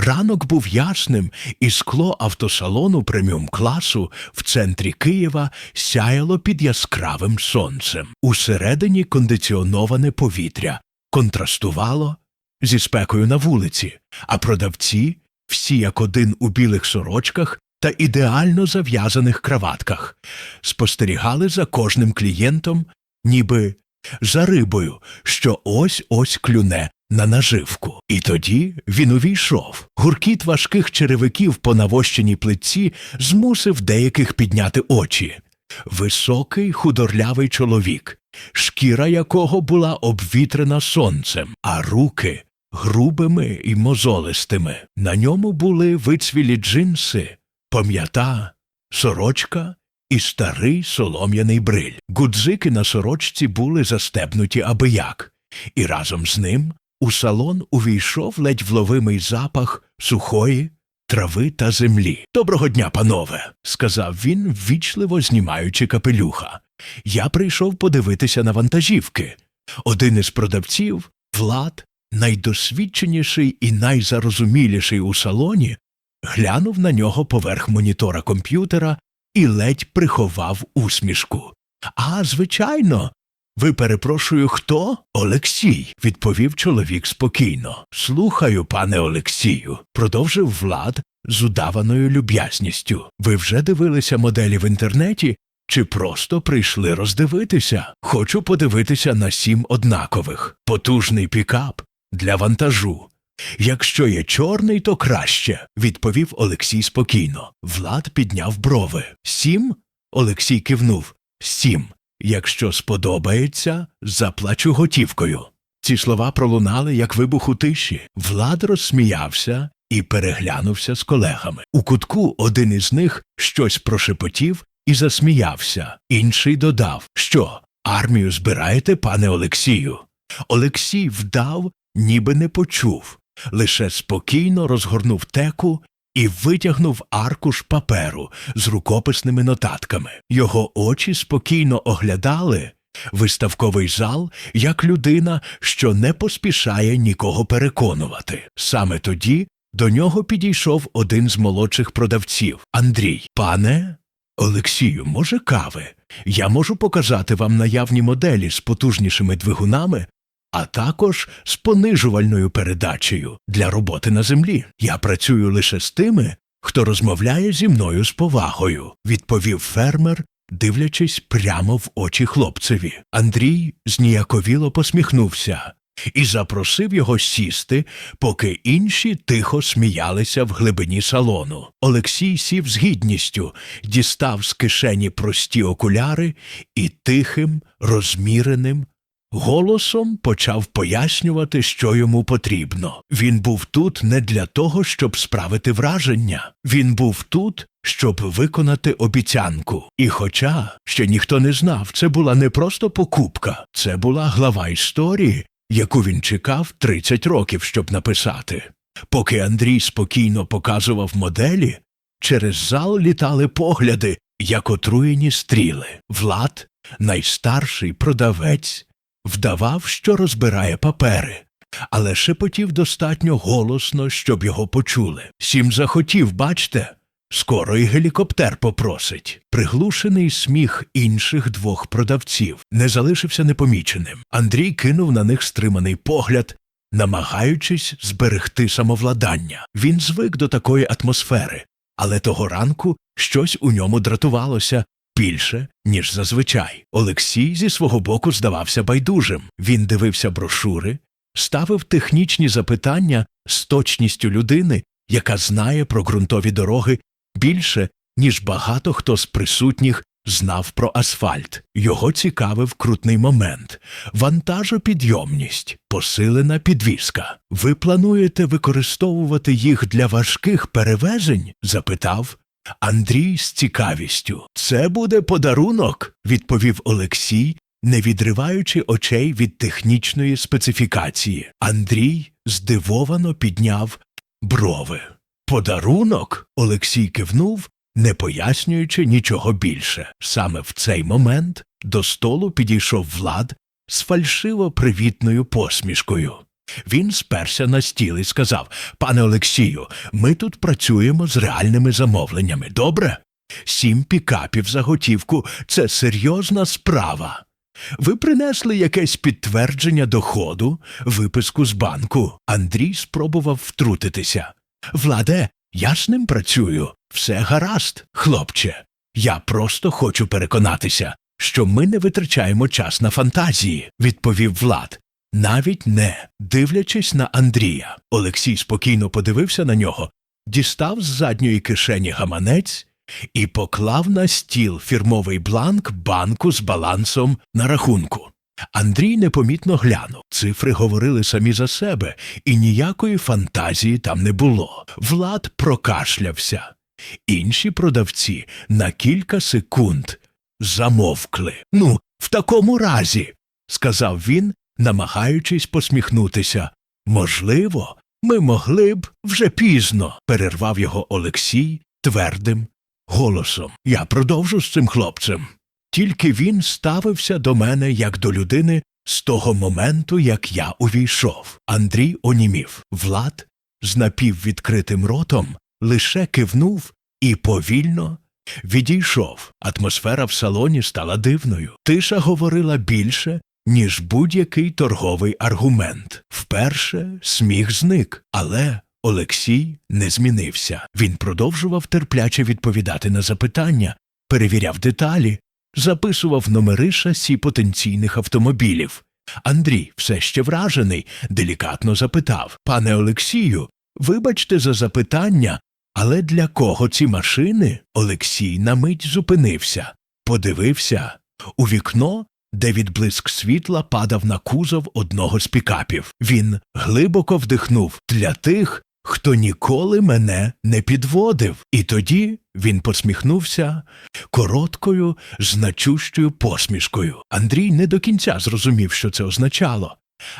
Ранок був ясним, і скло автосалону преміум класу в центрі Києва сяяло під яскравим сонцем. Усередині кондиціоноване повітря контрастувало зі спекою на вулиці, а продавці, всі як один у білих сорочках та ідеально зав'язаних краватках, спостерігали за кожним клієнтом, ніби за рибою, що ось ось клюне на наживку. І тоді він увійшов. Гуркіт важких черевиків по навощеній плитці змусив деяких підняти очі. Високий худорлявий чоловік, шкіра якого була обвітрена сонцем, а руки грубими і мозолистими. На ньому були вицвілі джинси, пам'ята, сорочка і старий солом'яний бриль. Гудзики на сорочці були застебнуті аби як, і разом з ним у салон увійшов ледь вловимий запах сухої трави та землі. Доброго дня, панове, сказав він, ввічливо знімаючи капелюха. Я прийшов подивитися на вантажівки. Один із продавців, Влад, найдосвідченіший і найзарозуміліший у салоні, глянув на нього поверх монітора комп'ютера і ледь приховав усмішку. А, звичайно. Ви перепрошую, хто? Олексій, відповів чоловік спокійно. Слухаю, пане Олексію, продовжив Влад з удаваною люб'язністю. Ви вже дивилися моделі в інтернеті чи просто прийшли роздивитися? Хочу подивитися на сім однакових. Потужний пікап для вантажу. Якщо є чорний, то краще, відповів Олексій спокійно. Влад підняв брови. Сім? Олексій кивнув. Сім. Якщо сподобається, заплачу готівкою. Ці слова пролунали, як вибух у тиші. Влад розсміявся і переглянувся з колегами. У кутку один із них щось прошепотів і засміявся. Інший додав Що, армію збираєте, пане Олексію? Олексій вдав, ніби не почув, лише спокійно розгорнув теку і витягнув аркуш паперу з рукописними нотатками. Його очі спокійно оглядали виставковий зал як людина, що не поспішає нікого переконувати. Саме тоді до нього підійшов один з молодших продавців Андрій. Пане Олексію, може, кави? Я можу показати вам наявні моделі з потужнішими двигунами, а також з понижувальною передачею для роботи на землі. Я працюю лише з тими, хто розмовляє зі мною з повагою, відповів фермер, дивлячись прямо в очі хлопцеві. Андрій зніяковіло посміхнувся і запросив його сісти, поки інші тихо сміялися в глибині салону. Олексій сів з гідністю, дістав з кишені прості окуляри і тихим, розміреним, Голосом почав пояснювати, що йому потрібно. Він був тут не для того, щоб справити враження, він був тут, щоб виконати обіцянку. І хоча ще ніхто не знав, це була не просто покупка, це була глава історії, яку він чекав 30 років, щоб написати. Поки Андрій спокійно показував моделі, через зал літали погляди, як отруєні стріли. Влад, найстарший продавець вдавав, що розбирає папери, але шепотів достатньо голосно, щоб його почули. Сім захотів, бачте. Скоро і гелікоптер попросить. Приглушений сміх інших двох продавців не залишився непоміченим. Андрій кинув на них стриманий погляд, намагаючись зберегти самовладання. Він звик до такої атмосфери, але того ранку щось у ньому дратувалося, більше, ніж зазвичай. Олексій зі свого боку здавався байдужим. Він дивився брошури, ставив технічні запитання з точністю людини, яка знає про ґрунтові дороги більше, ніж багато хто з присутніх знав про асфальт. Його цікавив крутний момент вантажопідйомність, посилена підвізка. Ви плануєте використовувати їх для важких перевезень? запитав Андрій з цікавістю. Це буде подарунок, відповів Олексій, не відриваючи очей від технічної специфікації. Андрій здивовано підняв брови. Подарунок? Олексій кивнув, не пояснюючи нічого більше. Саме в цей момент до столу підійшов влад з фальшиво привітною посмішкою. Він сперся на стіл і сказав Пане Олексію, ми тут працюємо з реальними замовленнями. Добре? Сім пікапів за готівку це серйозна справа. Ви принесли якесь підтвердження доходу, виписку з банку. Андрій спробував втрутитися. Владе, я з ним працюю. Все гаразд, хлопче. Я просто хочу переконатися, що ми не витрачаємо час на фантазії, відповів Влад. Навіть не дивлячись на Андрія. Олексій спокійно подивився на нього, дістав з задньої кишені гаманець і поклав на стіл фірмовий бланк банку з балансом на рахунку. Андрій непомітно глянув. Цифри говорили самі за себе, і ніякої фантазії там не було. Влад прокашлявся. Інші продавці на кілька секунд замовкли. Ну, в такому разі, сказав він, намагаючись посміхнутися. Можливо, ми могли б вже пізно, перервав його Олексій твердим голосом. Я продовжу з цим хлопцем. Тільки він ставився до мене як до людини з того моменту, як я увійшов. Андрій онімів. Влад з напіввідкритим ротом лише кивнув і повільно відійшов. Атмосфера в салоні стала дивною. Тиша говорила більше, ніж будь-який торговий аргумент. Вперше сміх зник, але Олексій не змінився. Він продовжував терпляче відповідати на запитання, перевіряв деталі, записував номери шасі потенційних автомобілів. Андрій, все ще вражений, делікатно запитав Пане Олексію, вибачте за запитання, але для кого ці машини? Олексій на мить зупинився, подивився у вікно, де відблиск світла падав на кузов одного з пікапів. Він глибоко вдихнув для тих, хто ніколи мене не підводив. І тоді він посміхнувся короткою, значущою посмішкою. Андрій не до кінця зрозумів, що це означало,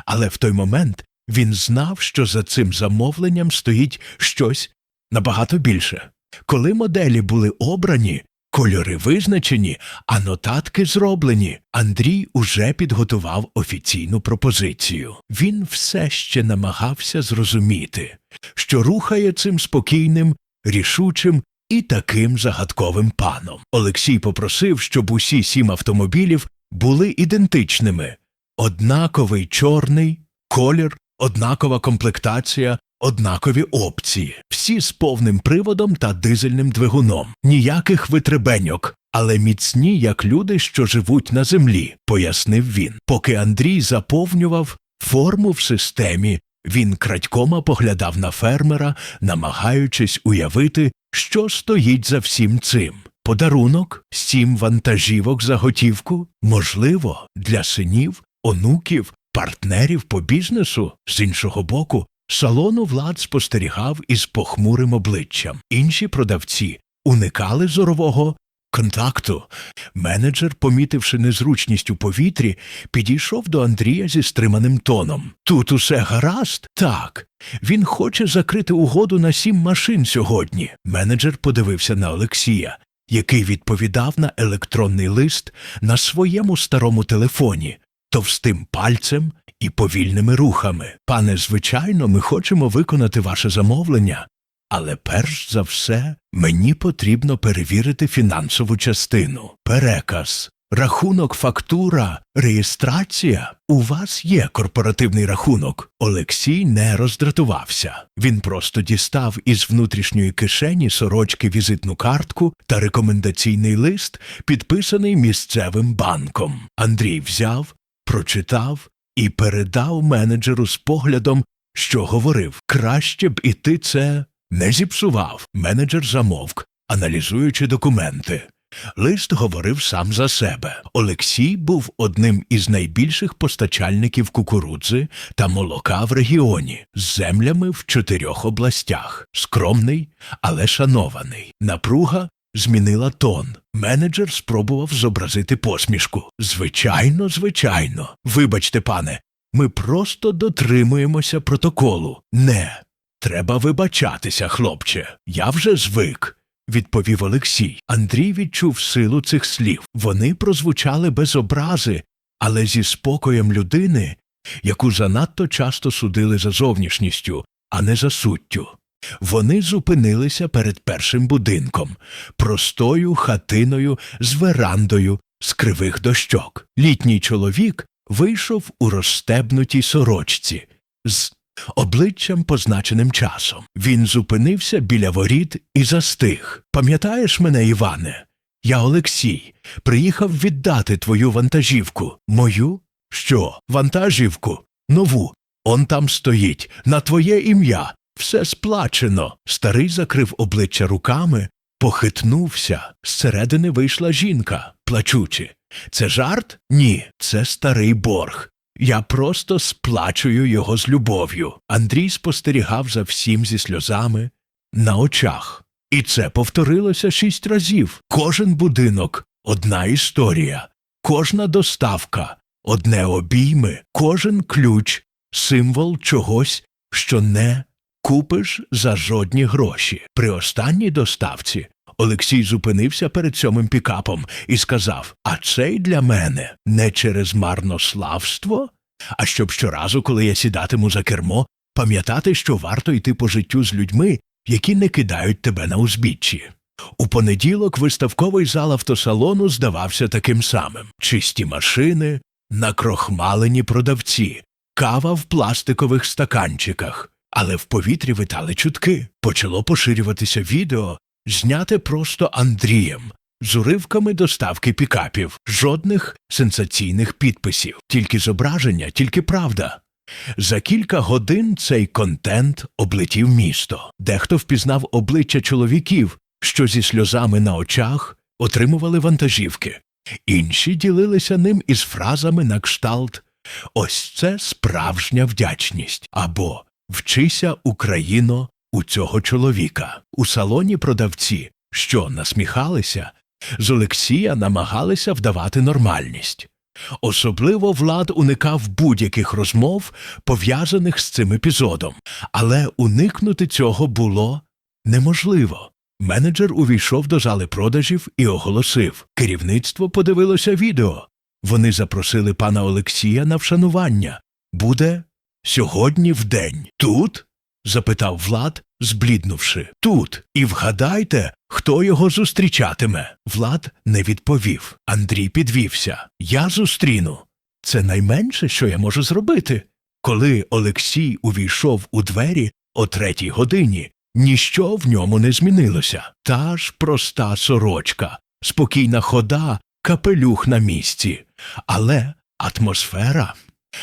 але в той момент він знав, що за цим замовленням стоїть щось набагато більше. Коли моделі були обрані, кольори визначені, а нотатки зроблені, Андрій уже підготував офіційну пропозицію. Він все ще намагався зрозуміти, що рухає цим спокійним, рішучим і таким загадковим паном. Олексій попросив, щоб усі сім автомобілів були ідентичними однаковий чорний, колір, однакова комплектація, однакові опції, всі з повним приводом та дизельним двигуном, ніяких витребеньок, але міцні, як люди, що живуть на землі, пояснив він. Поки Андрій заповнював форму в системі, він крадькома поглядав на фермера, намагаючись уявити, що стоїть за всім цим. Подарунок, сім вантажівок за готівку, можливо, для синів, онуків, партнерів по бізнесу. З іншого боку, салону влад спостерігав із похмурим обличчям. Інші продавці уникали зорового контакту. Менеджер, помітивши незручність у повітрі, підійшов до Андрія зі стриманим тоном. Тут усе гаразд? Так. Він хоче закрити угоду на сім машин сьогодні. Менеджер подивився на Олексія, який відповідав на електронний лист на своєму старому телефоні, товстим пальцем і повільними рухами. Пане, звичайно, ми хочемо виконати ваше замовлення. Але перш за все мені потрібно перевірити фінансову частину, переказ, рахунок, фактура, реєстрація. У вас є корпоративний рахунок. Олексій не роздратувався. Він просто дістав із внутрішньої кишені сорочки візитну картку та рекомендаційний лист, підписаний місцевим банком. Андрій взяв, прочитав і передав менеджеру з поглядом, що говорив краще б і ти це не зіпсував. Менеджер замовк, аналізуючи документи. Лист говорив сам за себе. Олексій був одним із найбільших постачальників кукурудзи та молока в регіоні з землями в чотирьох областях. Скромний, але шанований. Напруга змінила тон. Менеджер спробував зобразити посмішку. Звичайно, звичайно. Вибачте, пане, ми просто дотримуємося протоколу. Не. Треба вибачатися, хлопче. Я вже звик. Відповів Олексій. Андрій відчув силу цих слів. Вони прозвучали без образи, але зі спокоєм людини, яку занадто часто судили за зовнішністю, а не за суттю. Вони зупинилися перед першим будинком, простою хатиною з верандою з кривих дощок. Літній чоловік вийшов у розстебнутій сорочці з обличчям позначеним часом. Він зупинився біля воріт і застиг. Пам'ятаєш мене, Іване? Я Олексій. Приїхав віддати твою вантажівку. Мою? Що, вантажівку? Нову. Он там стоїть, на твоє ім'я. Все сплачено. Старий закрив обличчя руками, похитнувся. Зсередини вийшла жінка, плачучи. Це жарт? Ні, це старий борг. Я просто сплачую його з любов'ю. Андрій спостерігав за всім зі сльозами на очах. І це повторилося шість разів. Кожен будинок одна історія, кожна доставка, одне обійми, кожен ключ, символ чогось, що не купиш за жодні гроші. При останній доставці Олексій зупинився перед сьомим пікапом і сказав: А цей для мене не через марнославство, а щоб щоразу, коли я сідатиму за кермо, пам'ятати, що варто йти по життю з людьми, які не кидають тебе на узбіччі. У понеділок виставковий зал автосалону здавався таким самим чисті машини, накрохмалені продавці, кава в пластикових стаканчиках. Але в повітрі витали чутки. Почало поширюватися відео, зняте просто Андрієм, з уривками доставки пікапів, жодних сенсаційних підписів, тільки зображення, тільки правда. За кілька годин цей контент облетів місто. Дехто впізнав обличчя чоловіків, що зі сльозами на очах отримували вантажівки, інші ділилися ним із фразами на кшталт Ось це справжня вдячність або Вчися, Україно, у цього чоловіка. У салоні продавці, що насміхалися, з Олексія намагалися вдавати нормальність. Особливо Влад уникав будь-яких розмов, пов'язаних з цим епізодом, але уникнути цього було неможливо. Менеджер увійшов до зали продажів і оголосив керівництво подивилося відео. Вони запросили пана Олексія на вшанування. Буде сьогодні вдень. Тут? запитав Влад, збліднувши. Тут. І вгадайте, хто його зустрічатиме. Влад не відповів. Андрій підвівся. Я зустріну. Це найменше, що я можу зробити. Коли Олексій увійшов у двері о третій годині, ніщо в ньому не змінилося. Та ж проста сорочка, спокійна хода, капелюх на місці. Але атмосфера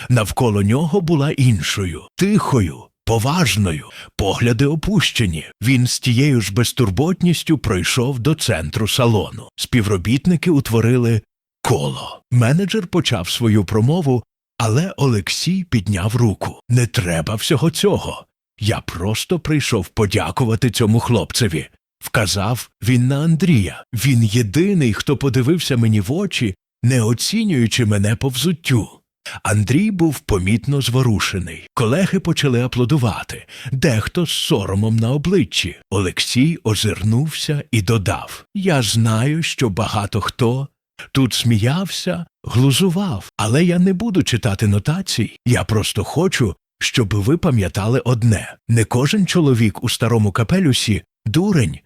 навколо нього була іншою, тихою, поважною, погляди опущені. Він з тією ж безтурботністю пройшов до центру салону. Співробітники утворили коло. Менеджер почав свою промову, але Олексій підняв руку. Не треба всього цього. Я просто прийшов подякувати цьому хлопцеві. Вказав він на Андрія. Він єдиний, хто подивився мені в очі, не оцінюючи мене по взуттю. Андрій був помітно зворушений. Колеги почали аплодувати, дехто з соромом на обличчі. Олексій озирнувся і додав Я знаю, що багато хто тут сміявся, глузував, але я не буду читати нотацій. Я просто хочу, щоб ви пам'ятали одне не кожен чоловік у старому капелюсі дурень,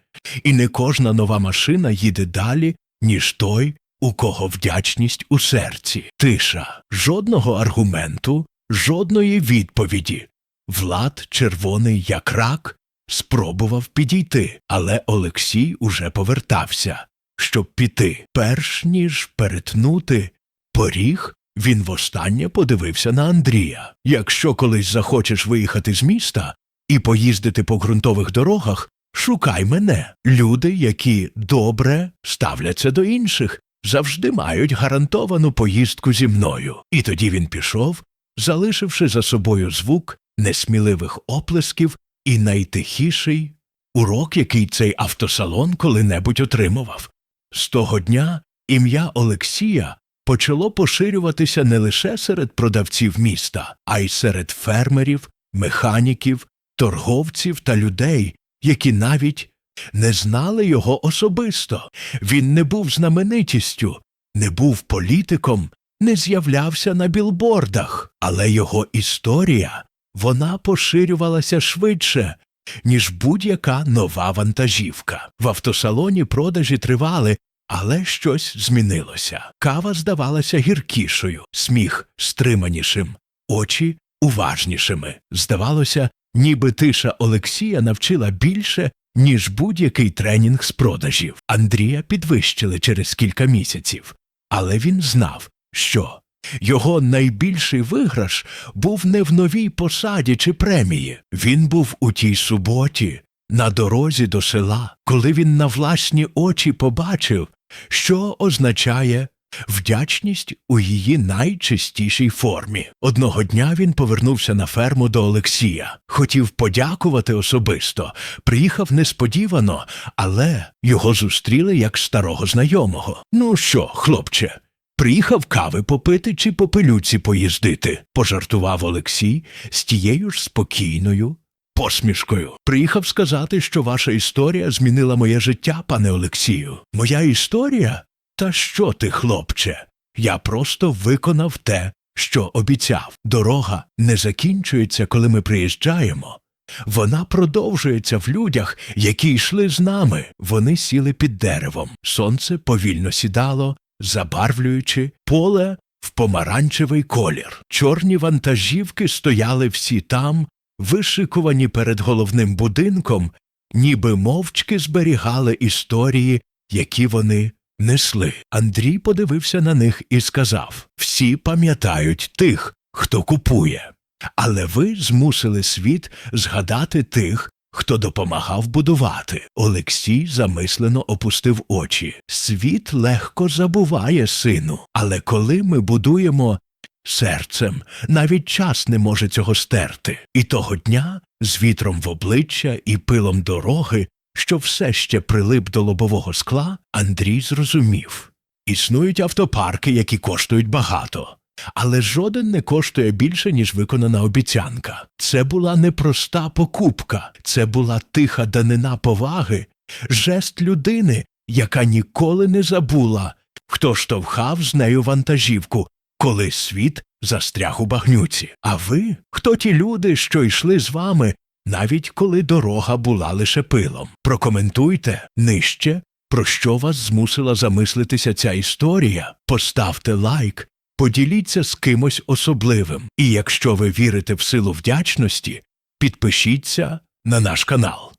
і не кожна нова машина їде далі, ніж той, у кого вдячність у серці, тиша, жодного аргументу, жодної відповіді. Влад, червоний як рак, спробував підійти, але Олексій уже повертався. Щоб піти, перш ніж перетнути поріг, він востаннє подивився на Андрія. Якщо колись захочеш виїхати з міста і поїздити по ґрунтових дорогах, шукай мене. Люди, які добре ставляться до інших, завжди мають гарантовану поїздку зі мною. І тоді він пішов, залишивши за собою звук несміливих оплесків і найтихіший урок, який цей автосалон коли-небудь отримував. З того дня ім'я Олексія почало поширюватися не лише серед продавців міста, а й серед фермерів, механіків, торговців та людей, які навіть не знали його особисто. Він не був знаменитістю, не був політиком, не з'являвся на білбордах, але його історія вона поширювалася швидше, ніж будь-яка нова вантажівка. В автосалоні продажі тривали, але щось змінилося. Кава здавалася гіркішою, сміх стриманішим, очі уважнішими. Здавалося, ніби тиша Олексія навчила більше, ніж будь-який тренінг з продажів. Андрія підвищили через кілька місяців, але він знав, що його найбільший виграш був не в новій посаді чи премії. Він був у тій суботі, на дорозі до села, коли він на власні очі побачив, що означає вдячність у її найчистішій формі. Одного дня він повернувся на ферму до Олексія. Хотів подякувати особисто, приїхав несподівано, але його зустріли як старого знайомого. Ну що, хлопче? Приїхав кави попити чи по пилюці поїздити, пожартував Олексій з тією ж спокійною посмішкою. Приїхав сказати, що ваша історія змінила моє життя, пане Олексію. Моя історія? Та що ти, хлопче? Я просто виконав те, що обіцяв. Дорога не закінчується, коли ми приїжджаємо. Вона продовжується в людях, які йшли з нами. Вони сіли під деревом. Сонце повільно сідало, забарвлюючи поле в помаранчевий колір. Чорні вантажівки стояли всі там, вишикувані перед головним будинком, ніби мовчки зберігали історії, які вони несли. Андрій подивився на них і сказав Всі пам'ятають тих, хто купує. Але ви змусили світ згадати тих, хто допомагав будувати. Олексій замислено опустив очі. Світ легко забуває, сину, але коли ми будуємо серцем, навіть час не може цього стерти. І того дня з вітром в обличчя і пилом дороги, що все ще прилип до лобового скла, Андрій зрозумів. Існують автопарки, які коштують багато. Але жоден не коштує більше, ніж виконана обіцянка. Це була непроста покупка, це була тиха данина поваги, жест людини, яка ніколи не забула, хто штовхав з нею вантажівку, коли світ застряг у багнюці. А ви хто ті люди, що йшли з вами, навіть коли дорога була лише пилом? Прокоментуйте нижче, про що вас змусила замислитися ця історія. Поставте лайк. Поділіться з кимось особливим, і якщо ви вірите в силу вдячності, підпишіться на наш канал.